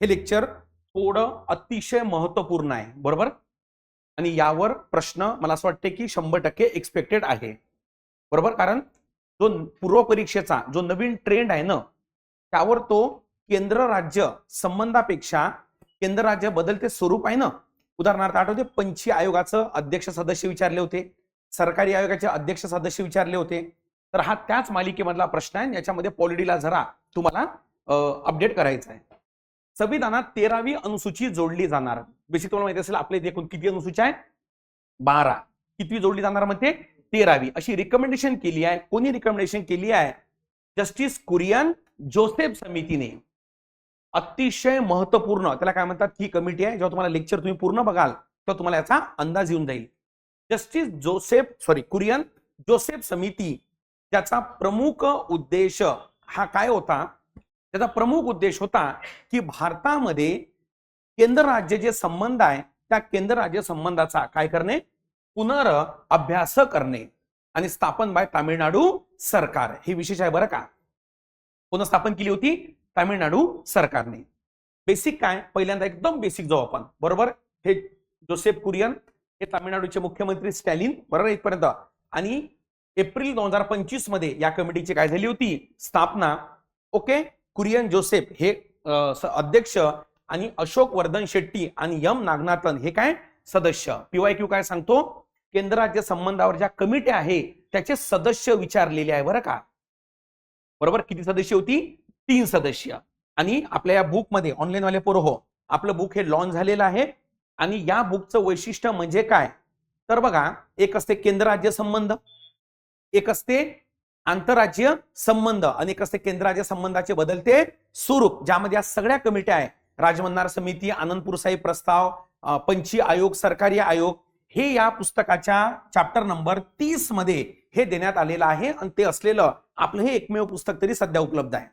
हे लेक्चर थोडं अतिशय महत्त्वपूर्ण आहे बरोबर? आणि यावर प्रश्न मला असं वाटते की शंभर टक्के एक्सपेक्टेड आहे बरोबर? कारण जो पूर्व परीक्षेचा जो नवीन ट्रेंड आहे ना त्यावर तो केंद्र राज्य संबंधापेक्षा केंद्र राज्य बदलते स्वरूप आहे ना. उदाहरणार्थ आठवते पंची आयोगाचं अध्यक्ष सदस्य विचारले होते सरकारी आयोगाचे अध्यक्ष सदस्य विचारले होते. तर हा त्याच मालिकेमधला प्रश्न आहे याच्यामध्ये पॉलिटीला जरा तुम्हाला अपडेट करायचा आहे. संविधानात तेरावी अनुसूची जोडली जाणार. बेसिक तुम्हाला माहिती असेल आपल्या इथे एकूण किती अनुसूची आहे? बारा. कितवी जोडली जाणार मध्ये? तेरावी. अशी रिकमेंडेशन केली आहे. कोणी रिकमेंडेशन केली आहे? जस्टिस कुरियन जोसेफ समितीने. अतिशय महत्त्वपूर्ण त्याला काय म्हणतात? ही कमिटी आहे. जेव्हा तुम्हाला लेक्चर तुम्ही पूर्ण बघाल तेव्हा तुम्हाला याचा अंदाज येऊन जाईल. Justice Joseph sorry Kurian Joseph समिती त्याचा प्रमुख उद्देश हा काय होता? त्याचा प्रमुख उद्देश होता की भारतामध्ये केंद्र राज्य जे संबंध आहे त्या केंद्र राज्य संबंधाचा काय करणे? पुनर अभ्यास करणे आणि स्थापन बाय तामिळनाडू सरकार. हे विशेष आहे बरं का? पुनर्स्थापन केली होती तामिळनाडू सरकारने. बेसिक काय? पहिल्यांदा एकदम बेसिक जाऊ आपण. बरोबर? हे जोसेफ कुरियन हे तामिळनाडूचे मुख्यमंत्री स्टॅलिन बरोबर? इथपर्यंत. आणि एप्रिल दोन हजार पंचवीसमध्ये या कमिटीची काय झाली होती? स्थापना. ओके कुरियन जोसेफ हे अध्यक्ष आणि अशोक वर्धन शेट्टी आणि यम नागनाथन हे काय? सदस्य. पीवाय क्यू काय सांगतो? केंद्र राज्य संबंधावर ज्या कमिटी आहे त्याचे सदस्य विचारलेले आहे बरं का? बरोबर? किती सदस्य होती? तीन सदस्य. आणि आपल्या या बुकमध्ये ऑनलाईन वाले पोरं हो आपलं बुक हे लॉन्च झालेलं आहे. आणि या बुकचं वैशिष्ट्य म्हणजे काय? तर बघा एक असते केंद्र राज्य संबंध एक असते आंतरराज्य संबंध अनेक एक असते संबंधाचे बदलते स्वरूप ज्यामध्ये या सगळ्या कमिट्या आहे राजमन्नार समिती आनंदपूर साहेब प्रस्ताव पंची आयोग सरकारी आयोग हे या पुस्तकाच्या चॅप्टर नंबर तीसमध्ये हे देण्यात आलेलं आहे आणि ते असलेलं आपलं हे एकमेव पुस्तक तरी सध्या उपलब्ध आहे.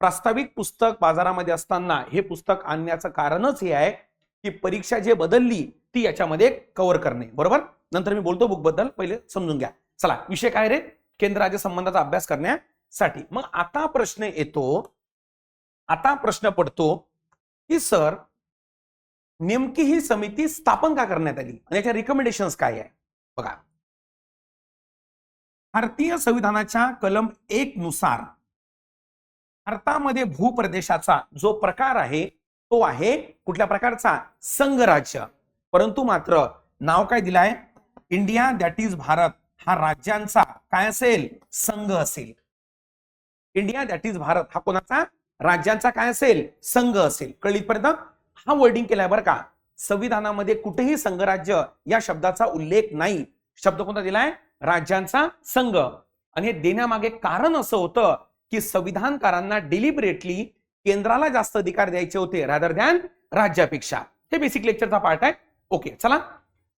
प्रास्ताविक पुस्तक बाजारामध्ये असताना हे पुस्तक आणण्याचं कारणच हे आहे की परीक्षा जे बदलली ती याच्यामध्ये कव्हर करणे. बरोबर? नंतर मी बोलतो बुकबद्दल पहिले समजून घ्या. चला विषय काय रे? केंद्र राज्य संबंधाचा अभ्यास करण्यासाठी. मग आता प्रश्न येतो आता प्रश्न पडतो की सर नेमकी ही समिती स्थापन का करण्यात आली आणि याच्या रिकमेंडेशन काय आहे बघा. भारतीय संविधानाच्या कलम एक नुसार भारतामध्ये भूप्रदेशाचा जो प्रकार आहे तो आहे कुठल्या प्रकारचा? संघराज्य. परंतु मात्र नाव काय दिलाय? India that is Bharat. हा राज्यांचा काय असेल? संघ असेल. इंडिया दॅट इज भारत हा कोणाचा? राज्यांचा काय असेल? संघ असेल. कळीपर्यंत हा वर्डिंग केलाय बरं का. संविधानामध्ये कुठेही संघराज्य या शब्दाचा उल्लेख नाही. शब्द कोणता दिलाय? राज्यांचा संघ. आणि हे देण्यामागे कारण असं होतं की संविधानकारांना डिलिबरेटली केंद्राला जास्त अधिकार द्यायचे होते रादर दॅन राज्यापेक्षा. हे बेसिक लेक्चरचा पार्ट आहे. ओके चला.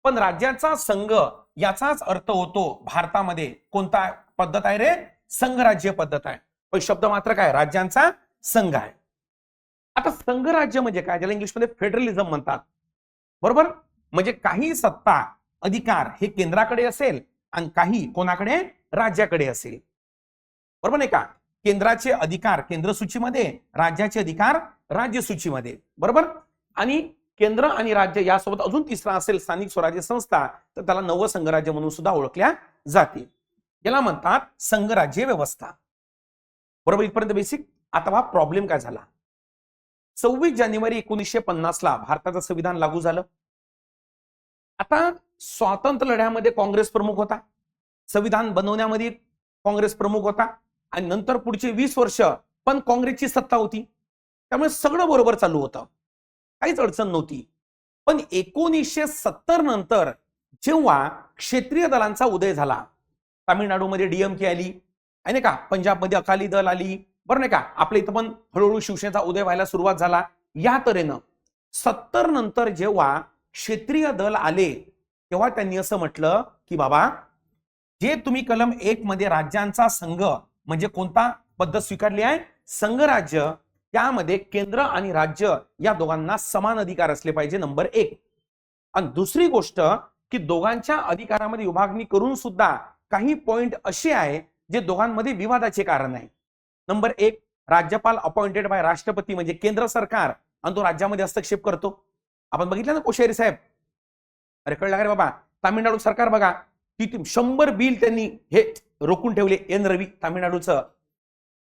पण राज्याचा संघ याचाच अर्थ होतो भारतामध्ये कोणता पद्धत आहे रे? संघराज्य पद्धत आहे. पण शब्द मात्र काय? राज्यांचा संघ आहे. आता संघराज्य म्हणजे काय? ज्याला इंग्लिशमध्ये फेडरलिझम म्हणतात. बरोबर? म्हणजे काही सत्ता अधिकार हे केंद्राकडे असेल आणि काही कोणाकडे? राज्याकडे असेल. बरोबर नाही का? केंद्राचे अधिकार केंद्र सूचीमध्ये राज्याचे अधिकार राज्य सूचीमध्ये बरोबर? आणि केंद्र आणि राज्य यासोबत अजून तिसरा असेल स्थानिक स्वराज्य संस्था तर त्याला नव संघराज्य म्हणून सुद्धा ओळखल्या जाते याला म्हणतात संघराज्य व्यवस्था. बरोबर? इथपर्यंत बेसिक आता हा प्रॉब्लेम काय झाला? सव्वीस जानेवारी एकोणीसशे पन्नासला भारताचं संविधान लागू झालं. आता स्वातंत्र्य लढ्यामध्ये काँग्रेस प्रमुख होता. संविधान बनवण्यामध्ये काँग्रेस प्रमुख होता. आणि नंतर पुढचे वीस वर्ष पण काँग्रेसची सत्ता होती. त्यामुळे सगळं बरोबर चालू होतं. काहीच अडचण नव्हती. पण एकोणीसशे सत्तर नंतर जेव्हा क्षेत्रीय दलांचा उदय झाला तामिळनाडूमध्ये डीएमके आली आहे नाही का? पंजाबमध्ये अकाली दल आली बरं नाही का? आपल्या इथं पण हळूहळू शिवसेनेचा उदय व्हायला सुरुवात झाला. या तऱ्हेनं सत्तर नंतर जेव्हा क्षेत्रीय दल आले तेव्हा त्यांनी असं म्हटलं की बाबा जे तुम्ही कलम एक मध्ये राज्यांचा संघ म्हणजे कोणता पद्धत स्वीकारली आहे? संघराज्य त्यामध्ये केंद्र आणि राज्य या दोघांना समान अधिकार असले पाहिजे नंबर एक. आणि दुसरी गोष्ट की दोघांच्या अधिकारामध्ये विभागणी करून सुद्धा काही पॉइंट असे आहे जे दोघांमध्ये विवादाचे कारण आहे. नंबर एक राज्यपाल अपॉइंटेड बाय राष्ट्रपती म्हणजे केंद्र सरकार आणि तो राज्यामध्ये हस्तक्षेप करतो. आपण बघितलं ना कोश्यारी साहेब? अरे कळलं का रे बाबा? तामिळनाडू सरकार बघा ती शंभर बिल त्यांनी हे रोखून ठेवले एन रवी तामिळनाडूचं.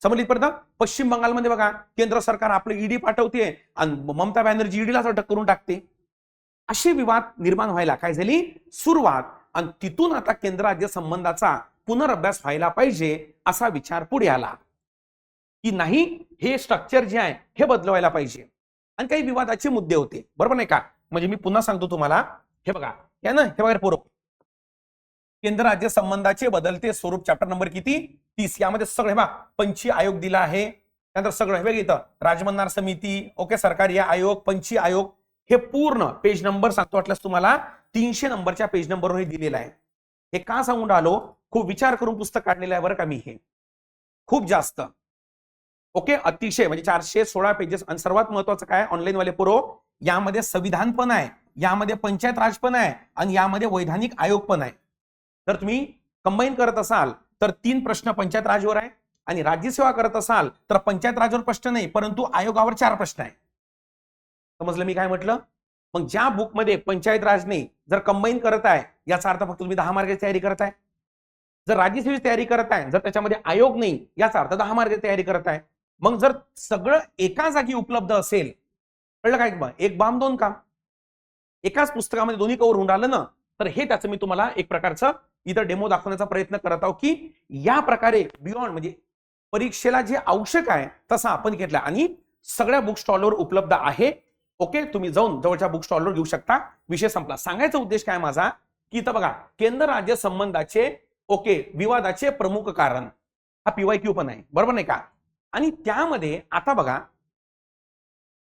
समजली पर्यंत पश्चिम बंगालमध्ये बघा केंद्र सरकार आपलं ईडी पाठवते आणि ममता बॅनर्जी ईडीलाच अटक करून टाकते. असे विवाद निर्माण व्हायला काय झाली? सुरुवात. आणि तिथून आता केंद्र राज्य संबंधाचा पुनरअभ्यास व्हायला पाहिजे असा विचार पुढे आला. की नाही हे स्ट्रक्चर जे आहे हे बदलवायला पाहिजे. आणि काही विवादाचे मुद्दे होते. बरोबर नाही का? म्हणजे मी पुन्हा सांगतो तुम्हाला. हे बघा. या ना? हे बघा पोरं. केंद्र राज्य संबंधाचे बदलते स्वरूप चॅप्टर नंबर किती? तीस यामध्ये सगळे बा पंची आयोग दिला आहे. त्यानंतर सगळं हे इथं राजमन्नार समिती ओके सरकारी आयोग पंची आयोग हे पूर्ण पेज नंबर सांगतो वाटल्यास तुम्हाला तीनशे नंबरच्या पेज नंबरवर हे दिलेलं आहे. हे का सांगून राहिलो? खूप विचार करून पुस्तक काढलेलं आहे बरं का मी हे. खूप जास्त. ओके अतिशय म्हणजे चारशे सोळा पेजेस आणि सर्वात महत्वाचं काय? ऑनलाईन वाले पुरो यामध्ये संविधान पण आहे यामध्ये पंचायत राज पण आहे आणि यामध्ये वैधानिक आयोग पण आहे. तर तुम्ही कंबाईन करत असाल तर तीन प्रश्न पंचायत राजवर आहे. आणि राज्यसेवा करत असाल तर पंचायत राजवर प्रश्न नाही परंतु आयोगावर चार प्रश्न आहे. समजलं मी काय म्हटलं? मग ज्या बुकमध्ये पंचायत राज नाही जर कंबाईन करत आहे याचा अर्थ फक्त तुम्ही दहा मार्गाची तयारी करत आहे. जर राज्यसेवेची तयारी करत आहे जर त्याच्यामध्ये आयोग नाही याचा अर्थ दहा मार्गाची तयारी करत आहे. मग जर सगळं एका जागी उपलब्ध असेल कळलं काय? बा एक बाम दोन काम एकाच पुस्तकामध्ये दोन्ही कवर होऊन राहिलं ना? तर हे त्याचं मी तुम्हाला एक प्रकारचं इथं डेमो दाखवण्याचा प्रयत्न करत आहोत की या प्रकारे बियॉन्ड म्हणजे परीक्षेला जे आवश्यक आहे तसं आपण घेतलं. आणि सगळ्या बुक स्टॉलवर उपलब्ध आहे. ओके तुम्ही जाऊन जवळच्या बुक स्टॉलवर घेऊ शकता. विषय संपला. सांगायचा उद्देश काय माझा? की इथं बघा केंद्र राज्य संबंधाचे ओके विवादाचे प्रमुख कारण. हा पीवाय क्यू पण आहे. बरोबर नाही का? आणि त्यामध्ये आता बघा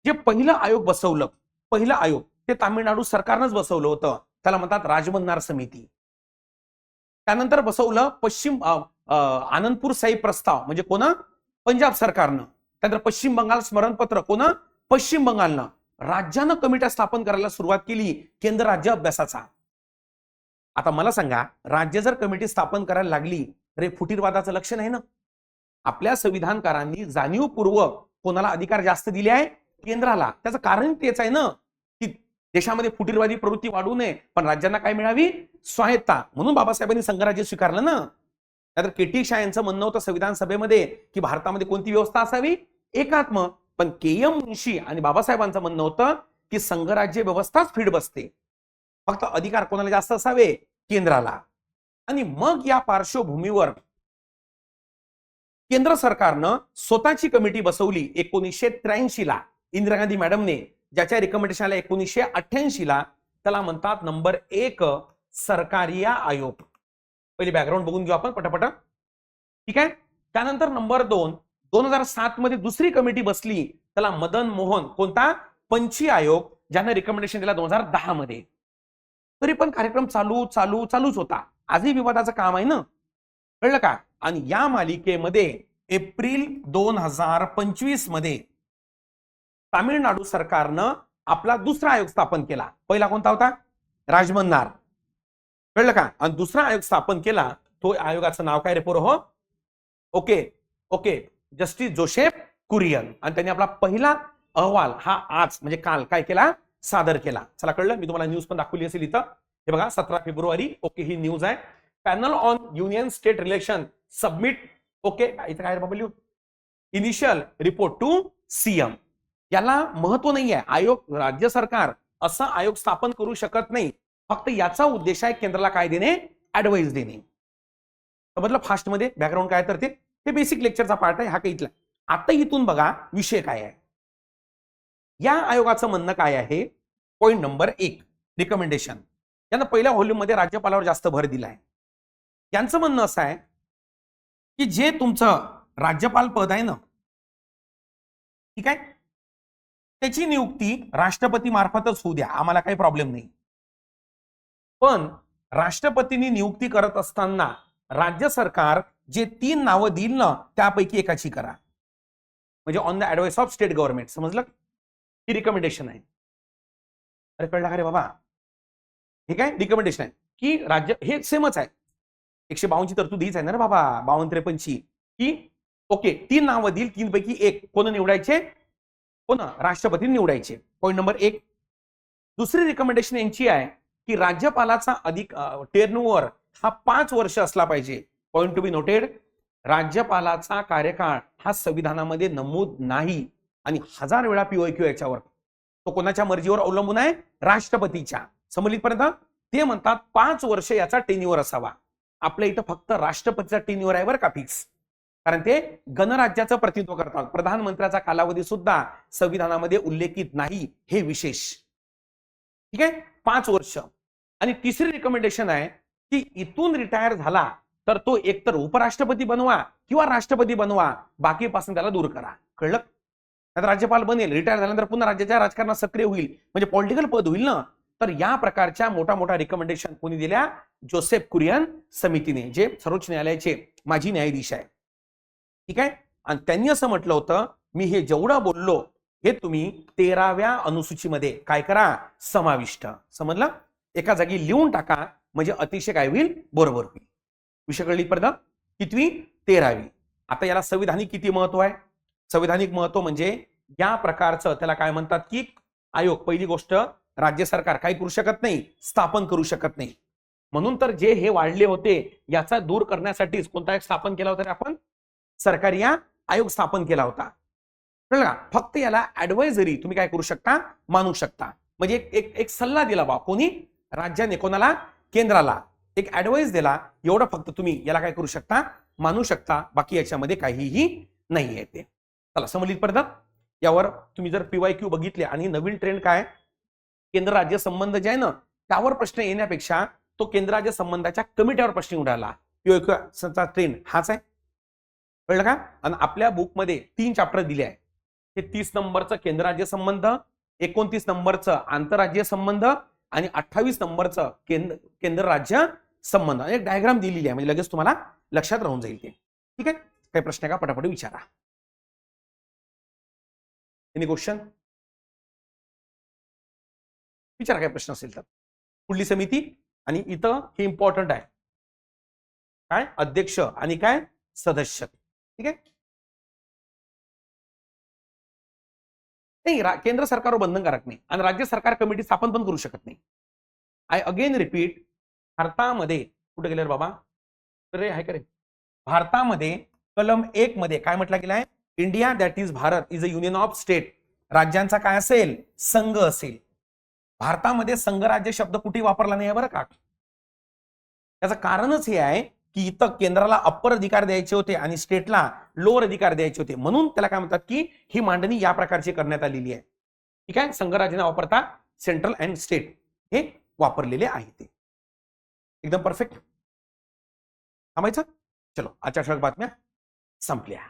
जे पहिलं आयोग बसवलं पहिलं आयोग ते तामिळनाडू सरकारनंच बसवलं होतं. त्याला म्हणतात राजमन्नार समिती. त्यानंतर बसवलं पश्चिम आनंदपूर साई प्रस्ताव. म्हणजे कोण? पंजाब सरकारनं. त्यानंतर पश्चिम बंगाल स्मरणपत्र. कोण? पश्चिम बंगालनं. राज्यानं कमिट्या स्थापन करायला सुरुवात केली. केंद्र राज्य अभ्यासाचा. आता मला सांगा राज्य जर कमिटी स्थापन करायला लागली तर हे फुटीरवादाचं लक्ष नाही ना? आपल्या संविधानकारांनी जाणीवपूर्वक कोणाला अधिकार जास्त दिले आहे? केंद्राला. त्याचं कारण तेच आहे ना? देशामध्ये फुटीरवादी प्रवृत्ती वाढू नये पण राज्यांना काय मिळावी? स्वायत्ता म्हणून बाबासाहेबांनी संघराज्य स्वीकारलं ना. नाहीतर केटी शाह यांचं म्हणणं होतं संविधान सभेमध्ये की भारतामध्ये कोणती व्यवस्था असावी? एकात्म. पण के एम मुन्शी आणि बाबासाहेबांचं म्हणणं होतं की संघराज्य व्यवस्थाच फीड बसते. फक्त अधिकार कोणाला जास्त असावे? केंद्राला. आणि मग या पार्श्वभूमीवर केंद्र सरकारनं स्वतःची कमिटी बसवली एकोणीसशे त्र्याऐंशी ला इंदिरा गांधी मॅडमने. ज्याच्या रिकमेंडेशन आल्या एकोणीसशे अठ्ठ्याऐंशीला त्याला म्हणतात नंबर एक सरकारी आयोग. पहिली बॅकग्राऊंड बघून घेऊ आपण पटापट. ठीक आहे? त्यानंतर नंबर दोन. दोन हजार सात मध्ये दुसरी कमिटी बसली. त्याला मदन मोहन कोणता? पंची आयोग ज्यानं रिकमेंडेशन दिला दोन हजार दहा मध्ये. तरी पण कार्यक्रम चालू चालू चालूच होता. आजही विवादाचं काम आहे ना? कळलं का? आणि या मालिकेमध्ये एप्रिल दोन हजार पंचवीसमध्ये तामिळनाडू सरकारनं आपला दुसरा आयोग स्थापन केला. पहिला कोणता होता? राजमन्नार. कळलं का? आणि दुसरा आयोग स्थापन केला तो आयोगाचं नाव काय रे पोरं हो? Okay okay. Justice Joseph Kurian. आणि त्यांनी आपला पहिला अहवाल हा आज म्हणजे काल काय केला? सादर केला. चला कळलं? मी तुम्हाला न्यूज पण दाखवली असेल इथं. हे बघा सतरा फेब्रुवारी ओके ही न्यूज आहे. Panel on union state relation submit okay. इथं काय बाबा लिहू? इनिशियल रिपोर्ट टू सीएम याला महत्त्व नाही आहे आयोग राज्य सरकार असं आयोग स्थापन करू शकत नाही. फक्त याचा उद्देश आहे केंद्राला काय देणे? ऍडवाइस देणे. समजलं फास्टमध्ये बॅकग्राऊंड काय तर ते हे बेसिक लेक्चरचा पार्ट आहे हा काही इथला. आता इथून बघा विषय काय आहे. या आयोगाचं म्हणणं काय आहे? पॉईंट नंबर एक रिकमेंडेशन यांना पहिल्या व्हॉल्यूममध्ये राज्यपालावर जास्त भर दिलाय. यांचं म्हणणं असं आहे की जे तुमचं राज्यपाल पद आहे ना ठीक आहे? त्याची नियुक्ती राष्ट्रपती मार्फतच होऊ द्या आम्हाला काही प्रॉब्लेम नाही. पण राष्ट्रपतींनी नियुक्ती करत असताना राज्य सरकार जे तीन नावं देईल ना त्यापैकी एकाची करा. म्हणजे on the advice of state government समजलं? ही रिकमेंडेशन आहे. अरे कळला का रे बाबा? हे काय रिकमेंडेशन आहे? की राज्य हे सेमच आहे. एकशे बावनची तरतूद हीच आहे ना रे बाबा बावन्न त्रेपन्नची. की ओके तीन नावं देईल तीन पैकी एक. कोण निवडायचे? हो ना राष्ट्रपती निवडायचे. पॉईंट नंबर एक. दुसरी रिकमेंडेशन यांची आहे की राज्यपालाचा अधिक टेर्नओव्हर हा पाच वर्ष असला पाहिजे. पॉईंट टू बी नोटेड राज्यपालाचा कार्यकाळ हा संविधानामध्ये नमूद नाही आणि हजार वेळा पीओक्यू याच्यावर. तो कोणाच्या मर्जीवर अवलंबून आहे? राष्ट्रपतीच्या. समजलीपर्यंत ते म्हणतात पाच वर्ष याचा टेन्युअर असावा. आपल्या इथं फक्त राष्ट्रपतीचा टेन्युअर आहे बरं का फिक्स कारण ते गणराज्याचं प्रतिनिधित्व करतात. प्रधानमंत्र्याचा कालावधी सुद्धा संविधानामध्ये उल्लेखित नाही हे विशेष. ठीक आहे? पाच वर्ष. आणि तिसरी रिकमेंडेशन आहे की इथून रिटायर झाला तर तो एकतर उपराष्ट्रपती बनवा किंवा राष्ट्रपती बनवा बाकीपासून त्याला दूर करा. कळलं? नाही राज्यपाल बनेल रिटायर झाल्यानंतर पुन्हा राज्याच्या राजकारणात सक्रिय होईल. म्हणजे पॉलिटिकल पद होईल ना? तर या प्रकारच्या मोठा मोठा रिकमेंडेशन कोणी दिल्या? जोसेफ कुरियन समितीने जे सर्वोच्च न्यायालयाचे माजी न्यायाधीश आहे ठीक आहे? आणि त्यांनी असं म्हटलं होतं मी हे जेवढं बोललो हे तुम्ही तेराव्या अनुसूचीमध्ये काय करा? समाविष्ट. समजलं? एका जागी लिहून टाका म्हणजे अतिशय काय होईल? बरोबर होईल. विषय कळली पर्यंत कितवी? तेरावी. आता याला संविधानिक किती महत्त्व आहे? संविधानिक महत्त्व म्हणजे या प्रकारचं त्याला काय म्हणतात की आयोग पहिली गोष्ट राज्य सरकार काही करू शकत नाही स्थापन करू शकत नाही. म्हणून तर जे हे वाढले होते याचा दूर करण्यासाठीच कोणता एक स्थापन केला होता रे आपण? सरकारी या आयोग स्थापन केला होता. कळलं का? फक्त याला ऍडवायझरी तुम्ही काय करू शकता? मानू शकता. म्हणजे एक एक एक सल्ला दिला बा. कोणी? राज्याने कोणाला? केंद्राला. एक ऍडवाइस दिला. एवढं फक्त तुम्ही याला काय करू शकता? मानू शकता. बाकी याच्यामध्ये काहीही नाही आहे ते. चला समजलीत पर्यंत यावर तुम्ही जर पीवाय क्यू बघितले आणि नवीन ट्रेंड काय? केंद्र राज्य संबंध जे आहे ना त्यावर प्रश्न येण्यापेक्षा तो केंद्र राज्य संबंधाच्या कमिटीवर प्रश्न उडाला. पीवाय ट्रेंड हाच आहे. कळलं का? आणि आपल्या बुकमध्ये तीन चॅप्टर दिले आहे हे तीस नंबरचं केंद्र राज्य संबंध एकोणतीस नंबरचं आंतरराज्य संबंध आणि अठ्ठावीस नंबरचं केंद्र केंद्र राज्य संबंध. एक डायग्राम दिलेली आहे. म्हणजे लगेच तुम्हाला लक्षात राहून जाईल ते. ठीक आहे? काही प्रश्न आहे का? पटापट विचारा. एनी क्वेश्चन विचारा काय प्रश्न असेल तर. पुढली समिती? आणि इथं हे इम्पॉर्टंट आहे. काय? अध्यक्ष आणि काय? सदस्य. ठीक आहे? नाही केंद्र सरकारवर बंधनकारक नाही आणि राज्य सरकार कमिटी स्थापन पण करू शकत नाही. आय अगेन रिपीट भारतामध्ये कुठे गेले बाबा? रे आहे का रे? भारतामध्ये कलम एक मध्ये काय म्हटलं गेलं आहे India that is Bharat is a union of state राज्यांचा काय असेल? संघ असेल. भारतामध्ये संघराज्य शब्द कुठे वापरला नाही बरं का? त्याचं कारणच हे आहे की इथं केंद्राला अप्पर अधिकार द्यायचे होते आणि स्टेटला लोअर अधिकार द्यायचे होते. म्हणून त्याला काय म्हणतात की ही मांडणी या प्रकारची करण्यात आलेली आहे. ठीक आहे? संघराज्य न वापरता सेंट्रल अँड स्टेट हे वापरलेले आहे ते. एकदम परफेक्ट थांबायचं? चलो आजच्या ठळक बातम्या संपल्या.